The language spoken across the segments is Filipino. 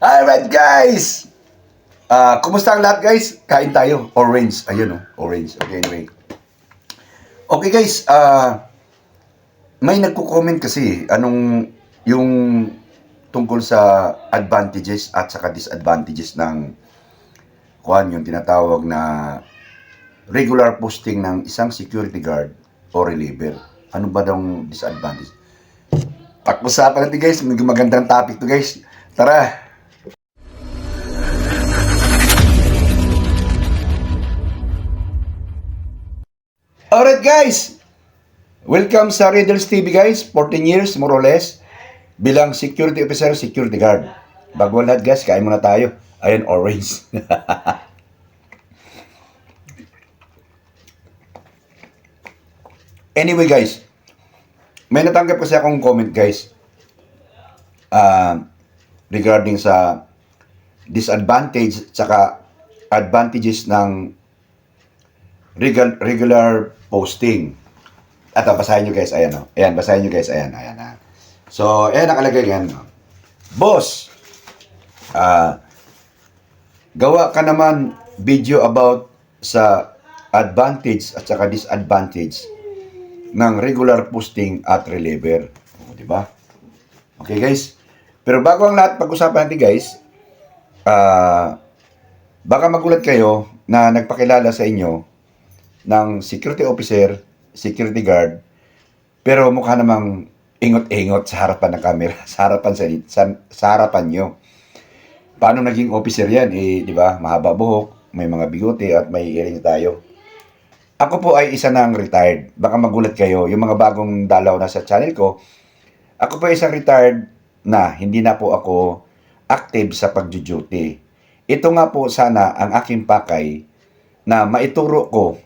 Alright guys! Ah, kumusta ang lahat guys? Kain tayo. Orange. Ayun oh, orange. Okay, anyway. Okay guys, ah may nagko-comment kasi anong yung tungkol sa advantages at saka disadvantages ng kuan yung tinatawag na regular posting ng isang security guard o reliever. Ano ba daw disadvantage? Pag-usapan natin guys, magandang topic to guys. Tara! Alright guys! Welcome sa Riddles TV guys. 14 years more or less bilang security officer, security guard. Bago lahat guys, kain muna tayo. Ayan, orange. anyway guys, may natanggap kasi akong comment guys ah, regarding sa disadvantage tsaka advantages ng regular, regular posting. At ah, basahin nyo guys, ayan o. Ayan, basahin nyo guys, ayan, ayan ha. So, ayan nakalagay yan. oh. Boss, ah, gawa ka naman video about sa advantage at saka disadvantage ng regular posting at reliever. O, di ba? Okay guys? Pero bago ang lahat pag-usapan natin guys, ah, baka magulat kayo na nagpakilala sa inyo ng security officer, security guard, pero mukha namang ingot-ingot sa harapan ng camera, sa harapan sa, sa, sa harapan nyo. Paano naging officer yan? Eh, di ba? Mahaba buhok, may mga bigote at may earring tayo. Ako po ay isa nang retired. Baka magulat kayo, yung mga bagong dalaw na sa channel ko, ako po ay isang retired na hindi na po ako active sa pagjuduty. Ito nga po sana ang aking pakay na maituro ko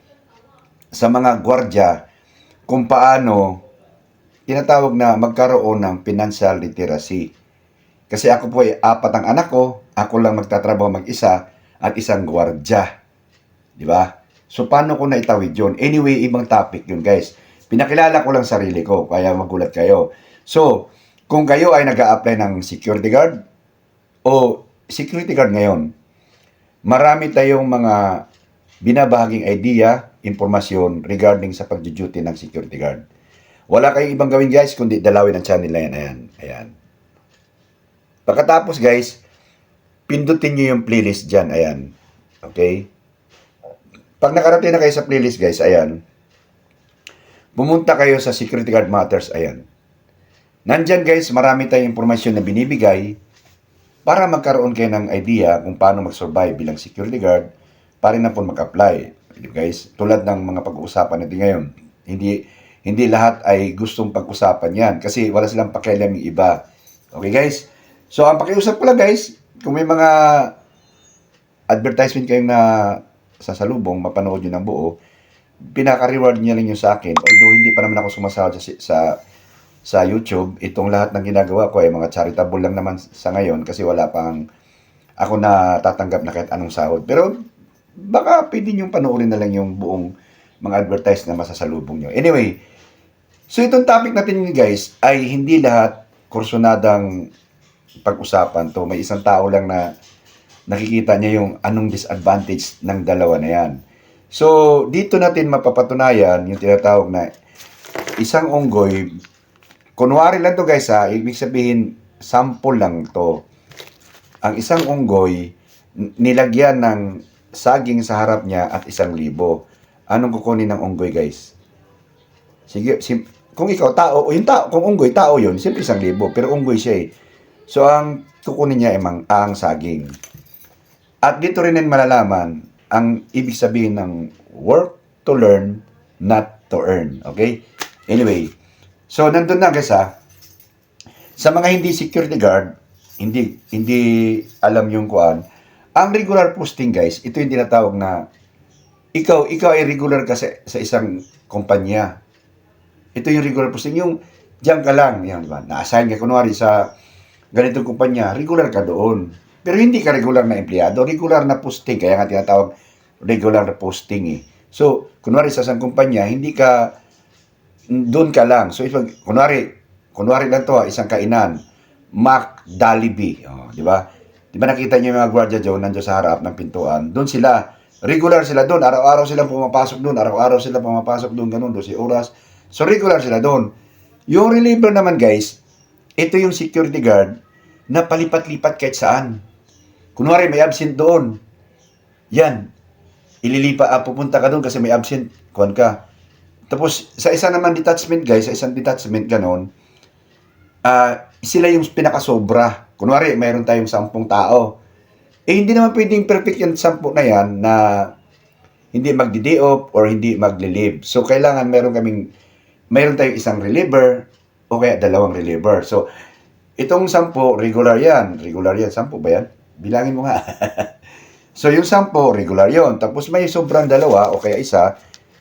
sa mga gwardya kung paano tinatawag na magkaroon ng financial literacy. Kasi ako po ay apat ang anak ko, ako lang magtatrabaho mag-isa at isang gwardya. Di ba? So, paano ko naitawid yun? Anyway, ibang topic yun, guys. Pinakilala ko lang sarili ko, kaya magulat kayo. So, kung kayo ay nag apply ng security guard o security guard ngayon, marami tayong mga binabahaging idea, informasyon regarding sa pag-duty ng security guard. Wala kayong ibang gawin guys, kundi dalawin ang channel na yan. Ayan. Ayan. Pagkatapos guys, pindutin nyo yung playlist dyan. Ayan. Okay? Pag nakarating na kayo sa playlist guys, ayan. Pumunta kayo sa Security Guard Matters. Ayan. Nandyan guys, marami tayong informasyon na binibigay para magkaroon kayo ng idea kung paano mag-survive bilang security guard para na po mag-apply. Guys, tulad ng mga pag-uusapan natin ngayon, hindi hindi lahat ay gustong pag-usapan yan kasi wala silang pakialam yung iba. Okay guys? So ang pakiusap ko lang guys, kung may mga advertisement kayong na sasalubong, mapanood nyo ng buo, pinaka-reward niya lang yung sa akin. Although hindi pa naman ako sumasahod sa, sa sa YouTube, itong lahat ng ginagawa ko ay mga charitable lang naman sa ngayon kasi wala pang ako na tatanggap na kahit anong sahod. Pero baka pwede nyo panoorin na lang yung buong mga advertise na masasalubong nyo. Anyway, so itong topic natin yun guys ay hindi lahat kursunadang pag-usapan to. May isang tao lang na nakikita niya yung anong disadvantage ng dalawa na yan. So, dito natin mapapatunayan yung tinatawag na isang unggoy. Kunwari lang to guys ha, ibig sabihin, sample lang to. Ang isang unggoy, nilagyan ng saging sa harap niya at isang libo. Anong kukunin ng unggoy guys? Sige, sim- kung ikaw tao, o yung tao, kung unggoy, tao yun, siyempre isang libo. Pero unggoy siya eh. So, ang kukunin niya ay mang, ang saging. At dito rin din malalaman ang ibig sabihin ng work to learn, not to earn. Okay? Anyway, so nandun na guys ha. Sa mga hindi security guard, hindi hindi alam yung kuan. Ang regular posting guys, ito yung tinatawag na ikaw ikaw ay regular ka sa, sa isang kumpanya. Ito yung regular posting yung diyan ka lang, yan ba? Na-assign ka kunwari sa ganitong kumpanya, regular ka doon. Pero hindi ka regular na empleyado, regular na posting. Kaya nga tinatawag regular posting eh. So, kunwari sa isang kumpanya, hindi ka, doon ka lang. So, if, kunwari, kunwari lang to, isang kainan, Mac Jollibee, oh, di ba? Di ba nakita niyo yung mga gwardiya doon, nandiyo sa harap ng pintuan? Doon sila, regular sila doon, araw-araw sila pumapasok doon, araw-araw sila pumapasok doon, ganun, 12 oras. So regular sila doon. Yung reliever naman guys, ito yung security guard na palipat-lipat kahit saan. Kunwari may absent doon. Yan. Ililipa, ah, pupunta ka doon kasi may absent. Kuhan ka. Tapos, sa isa naman detachment guys, sa isang detachment ganon, ah sila yung pinakasobra. Kunwari, mayroon tayong sampung tao. Eh, hindi naman pwedeng perfect yung sampu na yan na hindi magdi-day or hindi magli-leave. So, kailangan meron kaming, mayroon tayong isang reliever o kaya dalawang reliever. So, itong sampu, regular yan. Regular yan. Sampu ba yan? Bilangin mo nga. so, yung sampu, regular yon Tapos may sobrang dalawa o kaya isa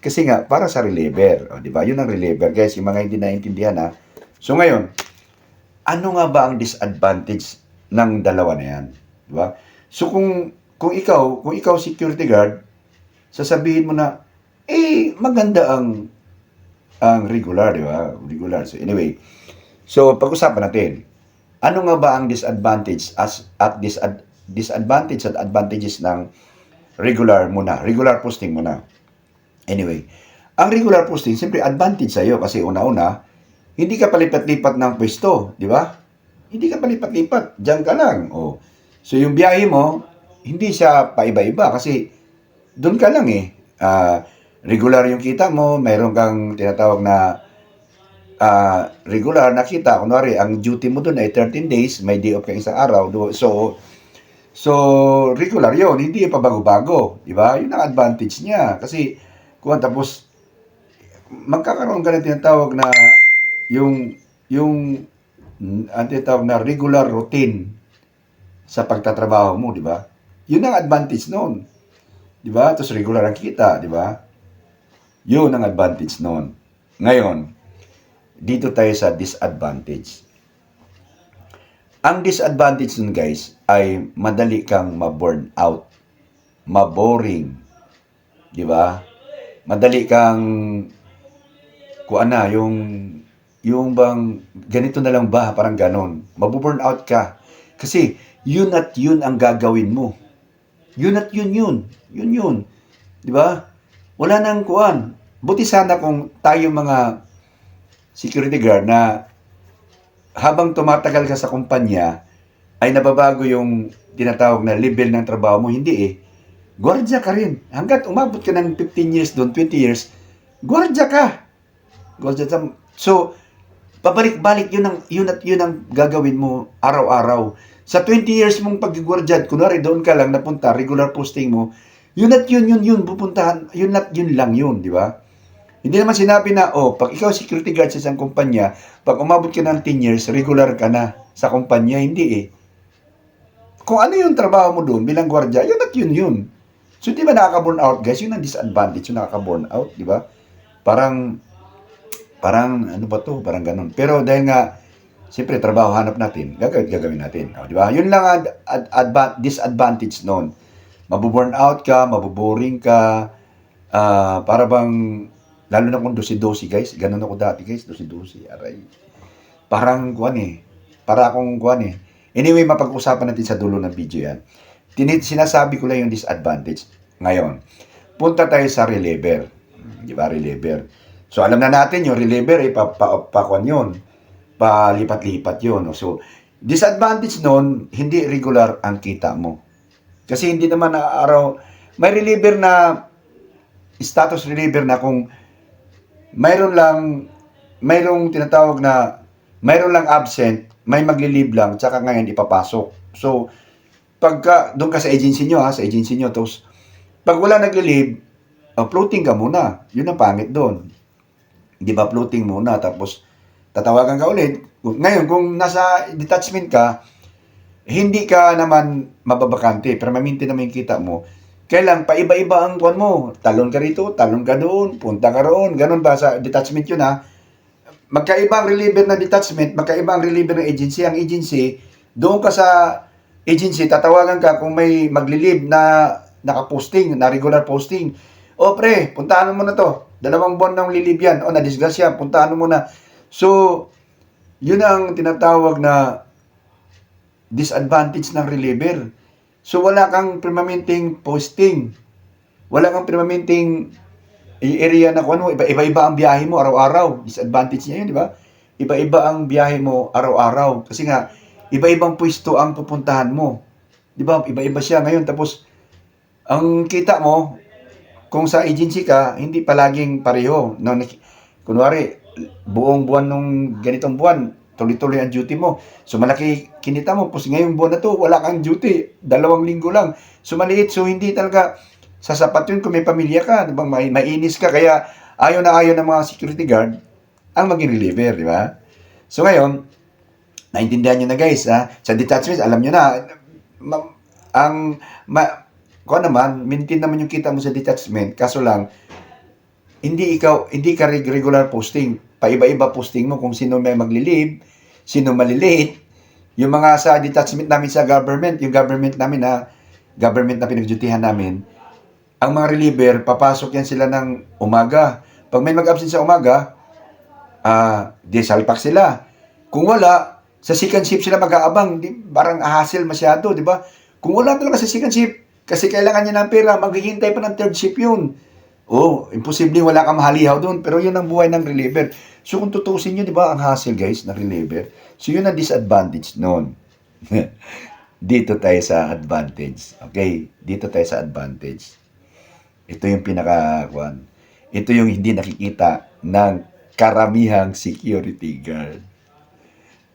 kasi nga, para sa reliever. O, di ba? Yun ang reliever. Guys, yung mga hindi naintindihan ha. So, ngayon, ano nga ba ang disadvantage ng dalawa na yan? Di ba? So kung kung ikaw, kung ikaw security guard, sasabihin mo na eh maganda ang ang regular, di ba? Regular. So anyway, so pag-usapan natin. Ano nga ba ang disadvantage as at disad, disadvantage at advantages ng regular muna, regular posting muna. Anyway, ang regular posting, siyempre advantage sa'yo kasi una-una, hindi ka palipat-lipat ng pwesto, di ba? Hindi ka palipat-lipat, diyan ka lang. Oh. So yung biyahe mo, hindi siya paiba-iba kasi doon ka lang eh. Ah, regular yung kita mo, mayroon kang tinatawag na ah, regular na kita. Kunwari, ang duty mo doon ay 13 days, may day off ka isang araw. So, so regular yon hindi pa bago-bago. Di ba? Yun ang advantage niya. Kasi, kung tapos, magkakaroon ka ng tinatawag na yung yung ang tinatawag na regular routine sa pagtatrabaho mo, di ba? Yun ang advantage noon. Di ba? Tapos regular ang kita, di ba? Yun ang advantage noon. Ngayon, dito tayo sa disadvantage. Ang disadvantage nun guys ay madali kang ma-burn out. Ma-boring. Di ba? Madali kang kuan na yung yung bang ganito na lang ba parang ganon. Mabuburn out ka. Kasi yun at yun ang gagawin mo. Yun at yun yun. Yun yun. Di ba? Wala nang kuan. Buti sana kung tayo mga security guard na habang tumatagal ka sa kumpanya ay nababago yung tinatawag na level ng trabaho mo. Hindi eh. Gwardya ka rin. Hanggat umabot ka ng 15 years doon, 20 years, gwardya ka. Gwardya ka. So, pabalik-balik yun ang yun at yun ang gagawin mo araw-araw. Sa 20 years mong pagigwardyan, kunwari doon ka lang napunta, regular posting mo, yun at yun, yun, yun, pupuntahan, yun at yun lang yun, di ba? Hindi naman sinabi na, oh, pag ikaw security guard sa isang kumpanya, pag umabot ka ng 10 years, regular ka na sa kumpanya, hindi eh. Kung ano yung trabaho mo doon bilang gwardya, yun at yun yun. So, di ba nakaka-burn out, guys? Yun ang disadvantage, yung nakaka-burn out, di ba? Parang, parang, ano ba to? Parang ganun. Pero dahil nga, siyempre, trabaho hanap natin, gagawin, gagawin natin. O, di ba? Yun lang ang ad, adva- disadvantage noon. Mabuburn out ka, mabuboring ka, ah, para bang, lalo na kung dosi-dosi, guys. Ganun ako dati, guys. Dosi-dosi. Aray. Parang, kuan eh. Para akong kuan eh. Anyway, mapag-usapan natin sa dulo ng video yan. Tinit, sinasabi ko lang yung disadvantage. Ngayon, punta tayo sa reliever. Di ba, reliever. So, alam na natin yung reliever, eh, pa, pa, pa, kuwan yun. Palipat-lipat yun. So, disadvantage nun, hindi regular ang kita mo. Kasi hindi naman na araw, may reliever na, status reliever na kung mayroon lang, mayroong tinatawag na, mayroon lang absent, may magli-leave lang, tsaka ngayon ipapasok. So, pagka, doon ka sa agency nyo ha, sa agency nyo, tapos, pag wala nagli-leave, uh, floating ka muna. Yun ang pangit doon. Di ba, floating muna, tapos, tatawagan ka ulit. Ngayon, kung nasa detachment ka, hindi ka naman mababakante, permanente naman yung kita mo, kailang paiba-iba ang kuwan mo. Talon ka rito, talon ka doon, punta ka roon. Ganun ba sa detachment yun ha? Magkaiba ang reliever ng detachment, magkaiba ang reliever ng agency. Ang agency, doon ka sa agency, tatawagan ka kung may magli-leave na nakaposting, na regular posting. O pre, puntahan mo na to. Dalawang buwan nang lilib yan. O na-disgrasya, puntahan mo na. So, yun ang tinatawag na disadvantage ng reliever. So wala kang permanenteng posting. Wala kang permanenteng area na kung ano, iba- iba-iba ang biyahe mo araw-araw. Disadvantage niya yun, di ba? Iba-iba ang biyahe mo araw-araw. Kasi nga, iba-ibang pwesto ang pupuntahan mo. Di ba? Iba-iba siya ngayon. Tapos, ang kita mo, kung sa agency ka, hindi palaging pareho. No, kunwari, buong buwan nung ganitong buwan, tuloy-tuloy ang duty mo. So malaki kinita mo, tapos ngayong buwan na to, wala kang duty. Dalawang linggo lang. So maliit, so hindi talaga sasapat yun kung may pamilya ka. Di ba? May, mainis ka, kaya ayaw na ayaw ng mga security guard ang maging reliever, di ba? So ngayon, naintindihan nyo na guys, ha? Sa detachment, alam nyo na, ang, ma, ko naman, maintain naman yung kita mo sa detachment, kaso lang, hindi ikaw, hindi ka reg- regular posting. Paiba-iba posting mo kung sino may maglilib, sino malilate. Yung mga sa detachment namin sa government, yung government namin na, government na pinagdutihan namin, ang mga reliever, papasok yan sila ng umaga. Pag may mag-absent sa umaga, ah, di salpak sila. Kung wala, sa second shift sila mag-aabang, di, parang hassle masyado, di ba? Kung wala talaga sa second shift, kasi kailangan niya ng pera, maghihintay pa ng third shift yun. Oh, imposible wala kang mahalihaw doon, pero yun ang buhay ng reliever. So kung tutusin nyo, di ba, ang hassle guys, ng reliever, so yun ang disadvantage noon. dito tayo sa advantage. Okay? Dito tayo sa advantage. Ito yung pinaka kwan. Ito yung hindi nakikita ng karamihang security guard.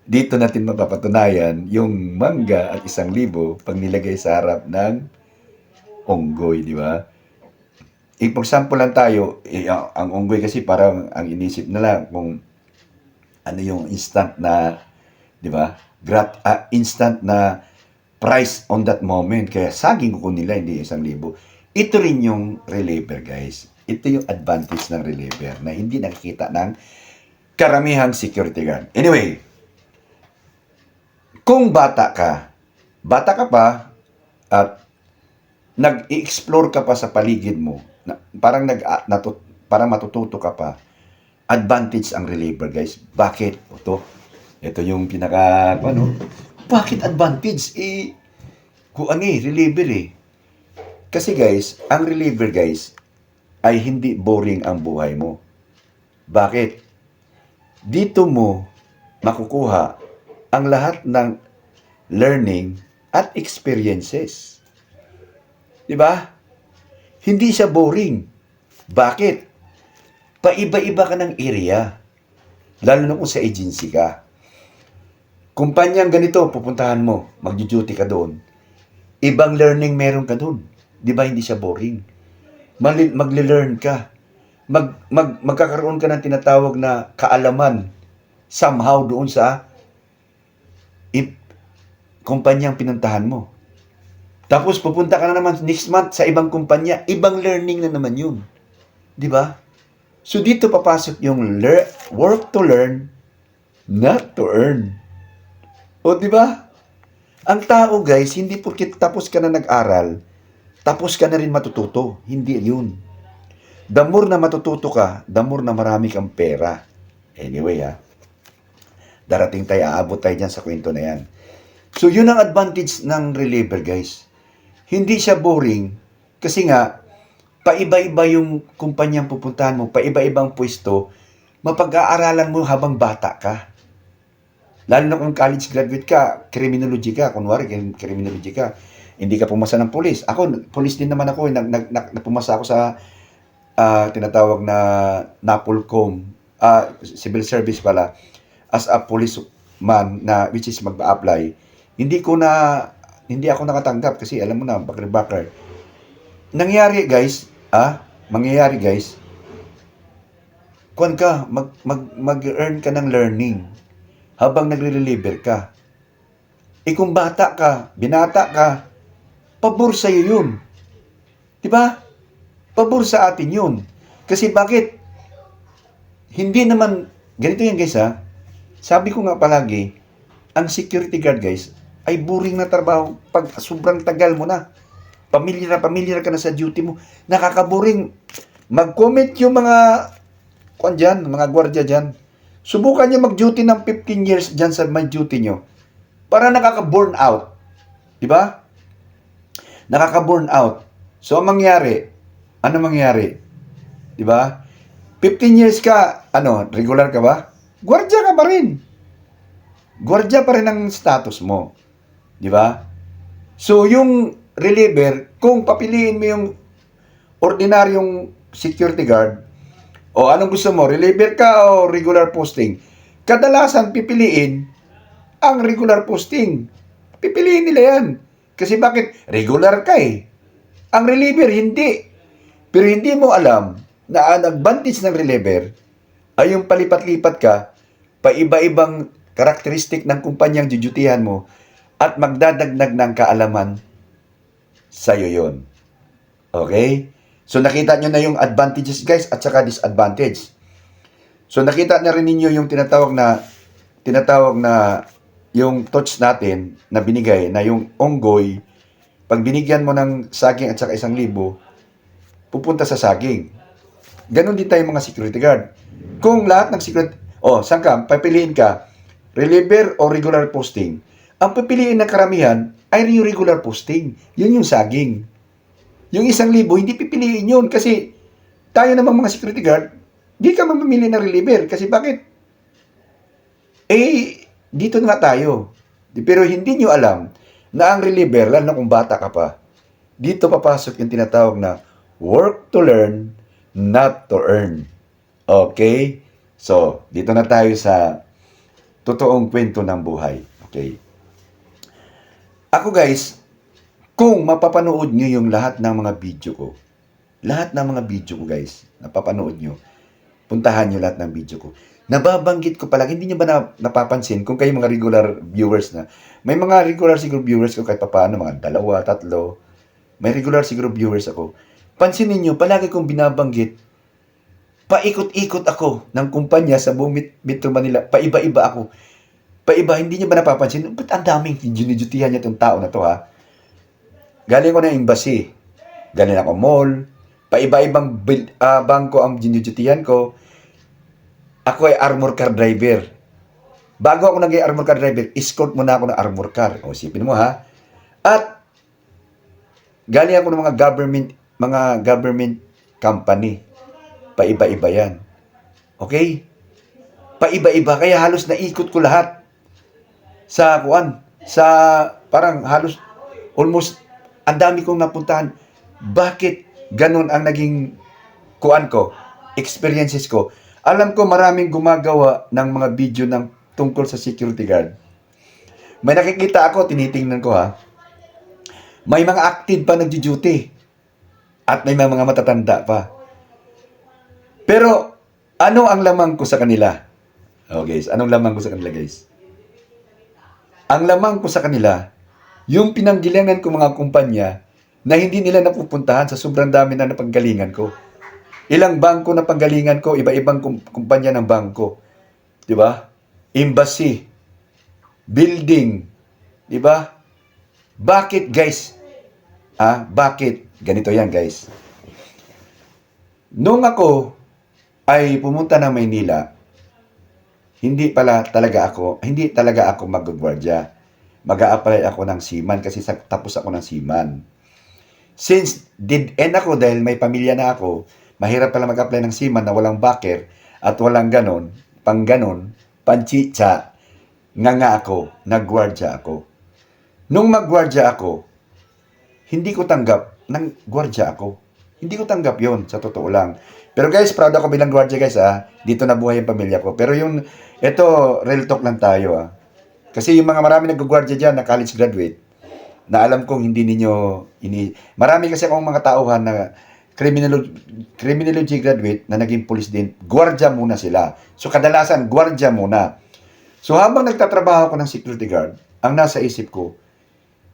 Dito natin mapapatunayan yung mangga at isang libo pag nilagay sa harap ng onggoy, di ba? Ipag-sample lang tayo, eh, ang onggoy kasi parang ang inisip nila kung ano yung instant na, di ba? Grat, ah, instant na price on that moment. Kaya saging ko nila, hindi isang libo. Ito rin yung reliever, guys. Ito yung advantage ng reliever na hindi nakikita ng karamihang security guard. Anyway, kung bata ka, bata ka pa, at nag-explore ka pa sa paligid mo, na, parang nag ah, natut, parang matututo ka pa, advantage ang reliever, guys. Bakit? Ito, ito yung pinaka, ano, bakit advantage? Eh, kung ano eh, reliever eh. Kasi guys, ang reliever guys, ay hindi boring ang buhay mo. Bakit? Dito mo makukuha ang lahat ng learning at experiences. Di ba? Hindi siya boring. Bakit? Paiba-iba ka ng area. Lalo na kung sa agency ka. Kumpanyang ganito, pupuntahan mo, magjo-duty ka doon. Ibang learning meron ka doon. Di ba hindi siya boring? Magle-learn ka. Mag, mag, magkakaroon ka ng tinatawag na kaalaman somehow doon sa kumpanyang pinuntahan mo. Tapos pupunta ka na naman next month sa ibang kumpanya, ibang learning na naman yun. Di ba? So dito papasok yung lear- work to learn, not to earn. O di ba? Ang tao guys, hindi porkit tapos ka na nag-aral, tapos ka na rin matututo. Hindi yun. The more na matututo ka, the more na marami kang pera. Anyway ha, darating tayo, aabot tayo dyan sa kwento na yan. So yun ang advantage ng reliever guys. Hindi siya boring kasi nga, paiba-iba yung kumpanyang pupuntahan mo, paiba-ibang pwesto, mapag-aaralan mo habang bata ka. Lalo na kung college graduate ka, criminology ka, kunwari, criminology ka, hindi ka pumasa ng polis. Ako, polis din naman ako, eh. nag, nag, nag, napumasa ako sa ah, tinatawag na NAPOLCOM, ah, civil service pala, as a policeman na which is mag-apply, hindi ko na, hindi ako nakatanggap kasi alam mo na, bakar-bakar. Nangyari guys, ah, mangyayari guys, kuan ka, mag, mag, mag-earn ka ng learning habang nagre-reliever ka. Eh kung bata ka, binata ka, pabor sa'yo yun. Di ba? Pabor sa atin yun. Kasi bakit? Hindi naman, ganito yan guys ha, sabi ko nga palagi, ang security guard guys, ay boring na trabaho pag sobrang tagal mo na. Pamilyar na pamilyar ka na sa duty mo. Nakakaboring. Mag-comment yung mga kung dyan, mga gwardiya dyan. Subukan nyo mag-duty ng 15 years dyan sa may duty nyo. Para nakaka-burn out. Di ba? Nakaka-burn out. So, ang mangyari, ano mangyari? Di ba? 15 years ka, ano, regular ka ba? Gwardiya ka pa rin. Gwardiya pa rin ang status mo. Di ba? So, yung reliever, kung papiliin mo yung ordinaryong security guard, o anong gusto mo, reliever ka o regular posting, kadalasan pipiliin ang regular posting. Pipiliin nila yan. Kasi bakit? Regular ka eh. Ang reliever, hindi. Pero hindi mo alam na ang advantage ng reliever ay yung palipat-lipat ka, paiba-ibang karakteristik ng kumpanyang jujutihan mo at magdadagdag ng kaalaman sa'yo yon. Okay? So nakita nyo na yung advantages guys at saka disadvantage. So nakita na rin ninyo yung tinatawag na tinatawag na yung touch natin na binigay na yung onggoy pag binigyan mo ng saging at saka isang libo pupunta sa saging. Ganon din tayo mga security guard. Kung lahat ng security, oh, saan ka? Papiliin ka, reliever o regular posting. Ang pipiliin ng karamihan ay yung regular posting. Yun yung saging. Yung isang libo, hindi pipiliin yun kasi tayo namang mga security guard, di ka mamimili ng reliever. Kasi bakit? Eh, dito na tayo. Pero hindi nyo alam na ang reliever, lalo na kung bata ka pa, dito papasok yung tinatawag na work to learn, not to earn. Okay? So, dito na tayo sa totoong kwento ng buhay. Okay? Ako guys, kung mapapanood nyo yung lahat ng mga video ko, lahat ng mga video ko guys, napapanood nyo, puntahan nyo lahat ng video ko. Nababanggit ko pala, hindi nyo ba na, napapansin, kung kayo mga regular viewers na, may mga regular siguro viewers ko kahit papaano, mga dalawa, tatlo, may regular siguro viewers ako. Pansinin nyo, palagi kong binabanggit, paikot-ikot ako ng kumpanya sa buong Met- Metro Manila, paiba-iba ako. Paiba, hindi nyo ba napapansin? Ba't ang daming ginidutihan niya itong tao na to ha? Galing ko ng embassy. Galing ako mall. Paiba-ibang ah, bangko ang ginidutihan ko. Ako ay armor car driver. Bago ako naging armor car driver, escort muna ako ng armor car. O, sipin mo ha. At, galing ako ng mga government, mga government company. Paiba-iba yan. Okay? Paiba-iba. Kaya halos naikot ko lahat. Sa, kuan, sa, parang halos, almost, ang dami kong napuntahan. Bakit ganun ang naging, kuan ko, experiences ko? Alam ko maraming gumagawa ng mga video ng tungkol sa security guard. May nakikita ako, tinitingnan ko ha. May mga active pa nagdi-duty. At may mga matatanda pa. Pero, ano ang lamang ko sa kanila? Oh guys, anong lamang ko sa kanila guys? Ang lamang ko sa kanila, yung pinanggilangan ko mga kumpanya na hindi nila napupuntahan sa sobrang dami na napanggalingan ko. Ilang bangko na panggalingan ko, iba-ibang kum- kumpanya ng bangko. Di ba? Embassy, building, di ba? Bakit guys? Ah, bakit? Ganito yan guys. Nung ako ay pumunta ng Maynila, hindi pala talaga ako, hindi talaga ako mag-gwardiya. mag apply ako ng seaman kasi sa, tapos ako ng seaman. Since did end ako dahil may pamilya na ako, mahirap pala mag-apply ng seaman na walang backer at walang ganon, pang ganon, panchicha, nga nga ako, nagwardya ako. Nung magwardya ako, hindi ko tanggap ng gwardya ako. Hindi ko tanggap yon sa totoo lang. Pero guys, proud ako bilang gwardya guys ah. Dito na buhay yung pamilya ko. Pero yung, ito, real talk lang tayo ah. Kasi yung mga marami nag-gwardya dyan na college graduate, na alam kong hindi ninyo ini marami kasi akong mga tauhan na criminology, criminology graduate na naging police din, gwardya muna sila. So kadalasan, gwardya muna. So habang nagtatrabaho ako ng security guard, ang nasa isip ko,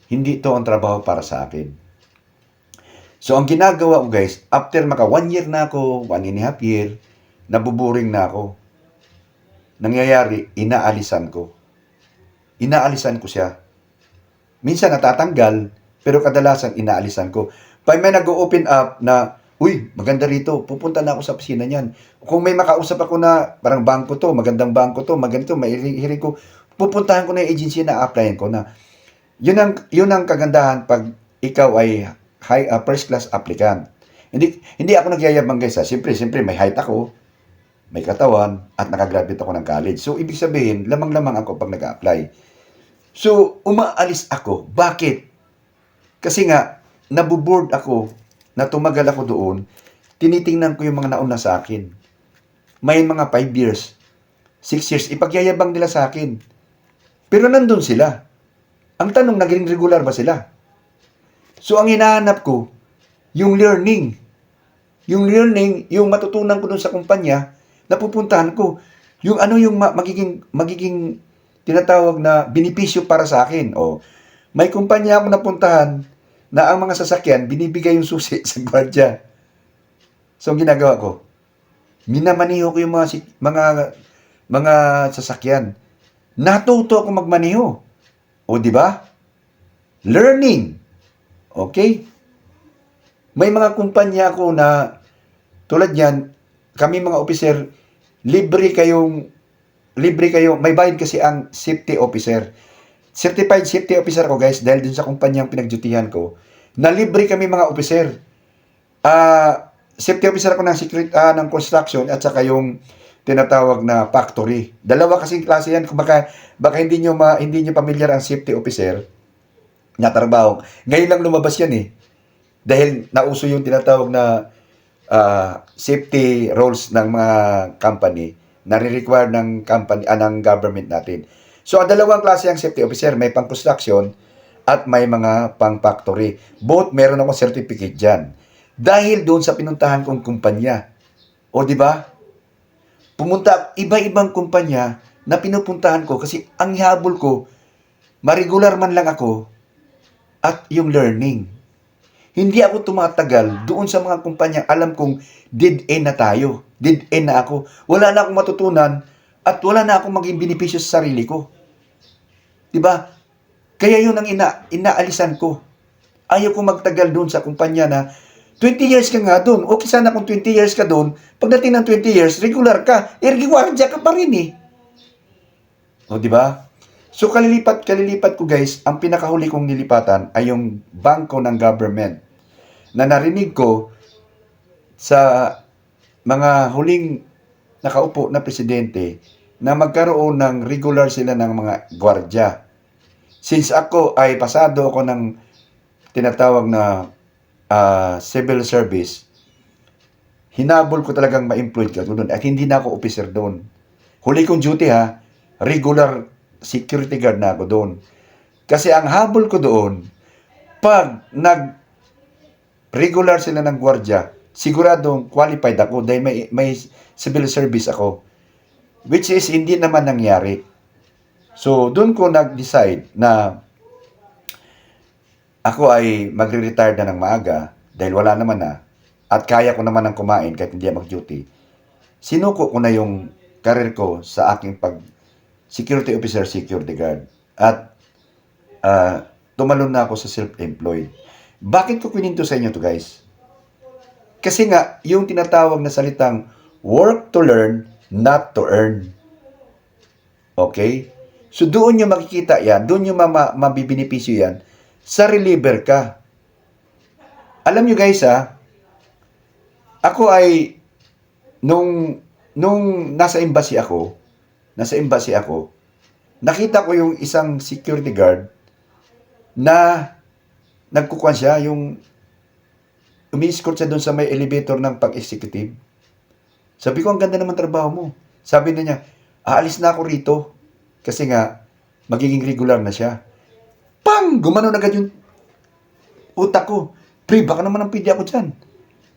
hindi to ang trabaho para sa akin. So ang ginagawa ko guys, after maka one year na ako, one and a half year, nabuburing na ako. Nangyayari, inaalisan ko. Inaalisan ko siya. Minsan natatanggal, pero kadalasan inaalisan ko. Pag may nag-open up na, uy, maganda rito, pupunta na ako sa opisina niyan. Kung may makausap ako na, parang bangko to, magandang bangko to, maganda to, may hiring ko, pupuntahan ko na yung agency na applyan ko na. Yun ang, yun ang kagandahan pag ikaw ay high, uh, first class applicant. Hindi, hindi ako nagyayabang guys ha. Siyempre, siyempre may height ako, may katawan, at nakagraduate ako ng college. So, ibig sabihin, lamang-lamang ako pag nag-apply. So, umaalis ako. Bakit? Kasi nga, nabuboard ako, na tumagal ako doon, tinitingnan ko yung mga nauna sa akin. May mga 5 years, 6 years, ipagyayabang nila sa akin. Pero nandun sila. Ang tanong, naging regular ba sila? So, ang hinahanap ko, yung learning. Yung learning, yung matutunan ko dun sa kumpanya, napupuntahan ko. Yung ano yung ma- magiging, magiging tinatawag na benepisyo para sa akin. O, may kumpanya ako napuntahan na ang mga sasakyan, binibigay yung susi sa gwardiya. So, ang ginagawa ko, minamaniho ko yung mga, mga, mga sasakyan. Natuto ako magmaniho. O, di ba? Learning. Okay? May mga kumpanya ko na tulad yan, kami mga officer, libre kayong libre kayo, may bayad kasi ang safety officer. Certified safety officer ko guys, dahil dun sa kumpanyang pinagjutihan ko, na libre kami mga officer. Ah, safety officer ako ng secret ah, ng construction at saka yung tinatawag na factory. Dalawa kasing klase yan, baka, baka hindi nyo ma, hindi nyo familiar ang safety officer na trabaho. Ngayon lang lumabas yan eh. Dahil nauso yung tinatawag na ah, safety rules ng mga company na re-require ng company ah, ng government natin. So, ang dalawang klase ang safety officer, may pang construction at may mga pang factory. Both meron akong certificate diyan. Dahil doon sa pinuntahan kong kumpanya. O di ba? Pumunta iba-ibang kumpanya na pinupuntahan ko kasi ang habol ko, maregular man lang ako at yung learning. Hindi ako tumatagal doon sa mga kumpanya. Alam kong dead end na tayo. Dead end na ako. Wala na akong matutunan at wala na akong maging benepisyo sa sarili ko. Diba? Kaya yun ang ina, inaalisan ko. Ayaw ko magtagal doon sa kumpanya na 20 years ka nga doon. Okay sana kung 20 years ka doon. Pagdating ng 20 years, regular ka. Eh, ka pa rin eh. O, di ba? So, kalilipat, kalilipat ko guys, ang pinakahuli kong nilipatan ay yung bangko ng government na narinig ko sa mga huling nakaupo na presidente na magkaroon ng regular sila ng mga gwardya. Since ako ay pasado ako ng tinatawag na ah, civil service, hinabol ko talagang ma-employ ka doon at hindi na ako officer doon. Huli kong duty ha, regular security guard na ako doon. Kasi ang habol ko doon, pag nag regular sila ng gwardya, siguradong qualified ako dahil may, may civil service ako. Which is hindi naman nangyari. So, doon ko nag-decide na ako ay magre-retire na ng maaga dahil wala naman na at kaya ko naman ng kumain kahit hindi mag-duty. Sinuko ko na yung karir ko sa aking pag security officer, security guard. At ah, tumalon na ako sa self-employed. Bakit ko kininto sa inyo to guys? Kasi nga, yung tinatawag na salitang work to learn, not to earn. Okay? So doon nyo makikita yan, doon nyo ma- mabibinipisyo yan, sa reliever ka. Alam nyo guys ha, ako ay, nung, nung nasa embassy ako, nasa embassy ako, nakita ko yung isang security guard na nagkukuhan siya, yung umi-escort siya doon sa may elevator ng pag-executive. Sabi ko, ang ganda naman trabaho mo. Sabi na niya, aalis na ako rito. Kasi nga, magiging regular na siya. Pang! Gumano na agad yung utak ko. Pre, baka naman ang pwede ako dyan.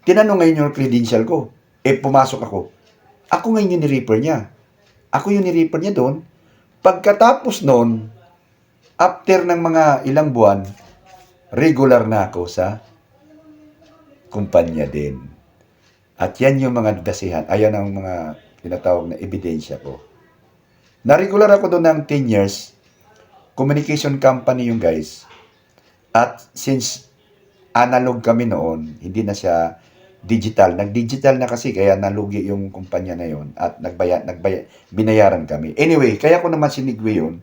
Tinanong ngayon yung credential ko. Eh, pumasok ako. Ako ngayon yung ni-reaper niya. Ako yung ni-reaper niya doon. Pagkatapos noon, after ng mga ilang buwan, regular na ako sa kumpanya din. At yan yung mga dasihan. Ayan ang mga tinatawag na ebidensya ko. Na-regular ako doon ng 10 years. Communication company yung guys. At since analog kami noon, hindi na siya digital. Nag-digital na kasi kaya nalugi yung kumpanya na yon at nagbaya, nagbaya, binayaran kami. Anyway, kaya ko naman sinigwi yun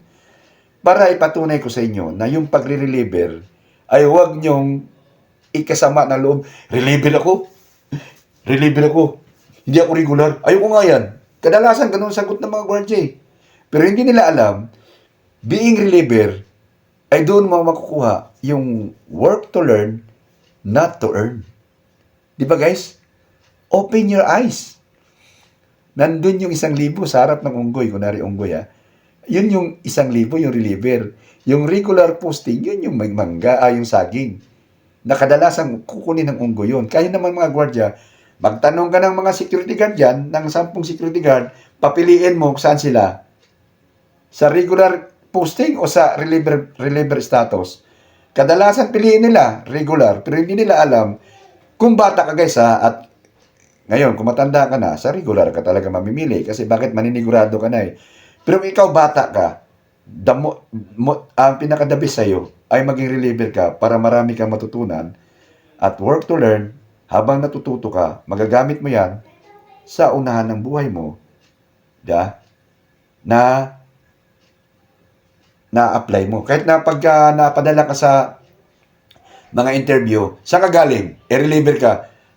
para ipatunay ko sa inyo na yung pagre-reliever ay huwag nyong ikasama na loob. Reliever ako. Reliever ako. Hindi ako regular. Ayoko nga yan. Kadalasan ganun sagot ng mga gwardiya eh. Pero hindi nila alam, being reliever ay doon mo makukuha yung work to learn, not to earn. Di ba guys? Open your eyes. Nandun yung isang libo sa harap ng unggoy, kunwari unggoy ha. Yun yung isang libo, yung reliever. Yung regular posting, yun yung may mangga, ah, yung saging. Na kadalasan kukunin ng unggoy yun. Kaya naman mga gwardya, magtanong ka ng mga security guard dyan, ng sampung security guard, papiliin mo kung saan sila. Sa regular posting o sa reliever, reliever status. Kadalasan piliin nila regular, pero hindi nila alam kung bata ka guys ha, at ngayon, kung matanda ka na, sa regular ka talaga mamimili. Kasi bakit maninigurado ka na eh. Pero kung ikaw bata ka, the mo, mo, ang pinaka-the best sa'yo ay maging reliever ka para marami kang matutunan at work to learn habang natututo ka, magagamit mo yan sa unahan ng buhay mo. Da? Na na-apply mo. Kahit na pagka napadala ka sa mga interview, saan ka galing? E-reliever ka.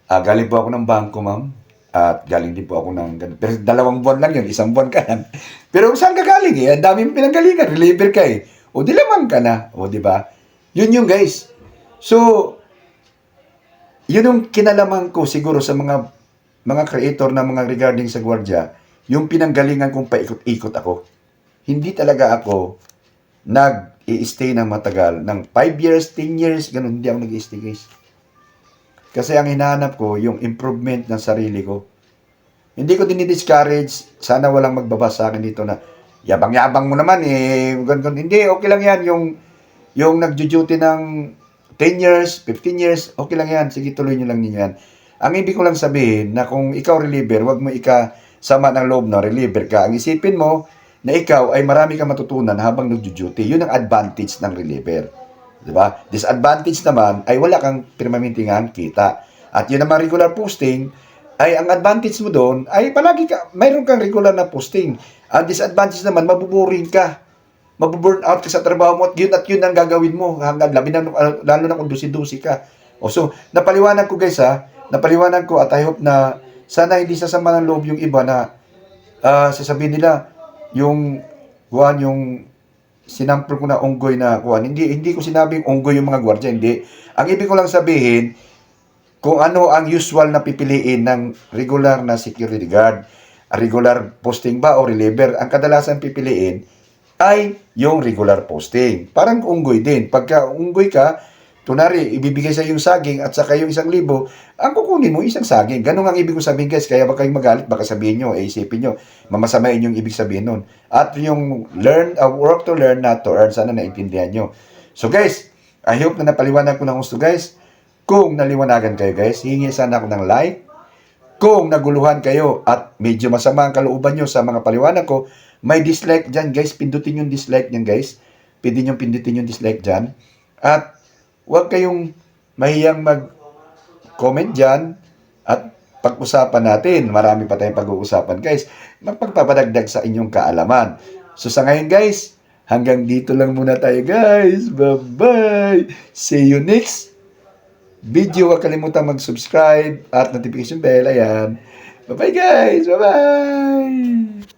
Ah, galing po ako ng bangko, ma'am. At galing din po ako ng... Pero dalawang buwan lang yun, isang buwan ka lang. Pero saan ka galing eh? Ang dami mong pinanggalingan, reliever ka eh. O di lamang ka na. O di ba? Yun yung guys. So, yun yung kinalaman ko siguro sa mga mga creator na mga regarding sa gwardiya, yung pinanggalingan kong paikot-ikot ako. Hindi talaga ako nag-i-stay ng matagal. Ng 5 years, 10 years, ganun, hindi ako nag-i-stay guys. Kasi ang hinahanap ko, yung improvement ng sarili ko. Hindi ko dinidiscourage, sana walang magbabas sa akin dito na, yabang-yabang mo naman eh, ganun, ganun. Hindi, okay lang yan. Yung, yung nagjo-duty ng 10 years, 15 years, okay lang yan. Sige, tuloy nyo lang ninyo yan. Ang ibig ko lang sabihin na kung ikaw reliever, wag mo ika sama ng loob na reliever ka. Ang isipin mo na ikaw ay marami kang matutunan habang nagjo-duty. Yun ang advantage ng reliever. Di ba? Disadvantage naman ay wala kang permanentingan kita. At yun naman regular posting, ay ang advantage mo doon ay palagi ka, mayroon kang regular na posting. Ang disadvantage naman, mabuboring ka. Mabuburn out ka sa trabaho mo at yun at yun ang gagawin mo hanggang labi na, lalo na kung dusi-dusi ka. O so, napaliwanag ko guys ha, napaliwanag ko at I hope na sana hindi sasama ng loob yung iba na ah, sasabihin nila yung kuhan yung sinampol ko na unggoy na kuhan. Hindi hindi ko sinabing unggoy yung mga gwardiya, hindi. Ang ibig ko lang sabihin kung ano ang usual na pipiliin ng regular na security guard, regular posting ba o reliever, ang kadalasan pipiliin ay yung regular posting. Parang unggoy din. Pagka unggoy ka, tunari, ibibigay sa yung saging at saka yung isang libo, ang kukunin mo isang saging. Ganun ang ibig ko sabihin guys. Kaya baka kayong magalit, baka sabihin nyo, eh, isipin nyo, mamasamain yung ibig sabihin nun. At yung learn, uh, work to learn, not to earn, sana naintindihan nyo. So guys, I hope na napaliwanag ko ng gusto guys. Kung naliwanagan kayo guys, hingi sana ako ng like. Kung naguluhan kayo at medyo masama ang kalooban nyo sa mga paliwanag ko, may dislike dyan guys. Pindutin yung dislike nyan guys. Pwede nyo pindutin yung dislike dyan. At huwag kayong mahiyang mag-comment dyan at pag-usapan natin. Marami pa tayong pag-uusapan guys. Magpagpapadagdag sa inyong kaalaman. So sa ngayon guys, hanggang dito lang muna tayo guys. Bye-bye! See you next video. Huwag kalimutan mag-subscribe at notification bell. Ayan. Bye-bye guys! Bye-bye!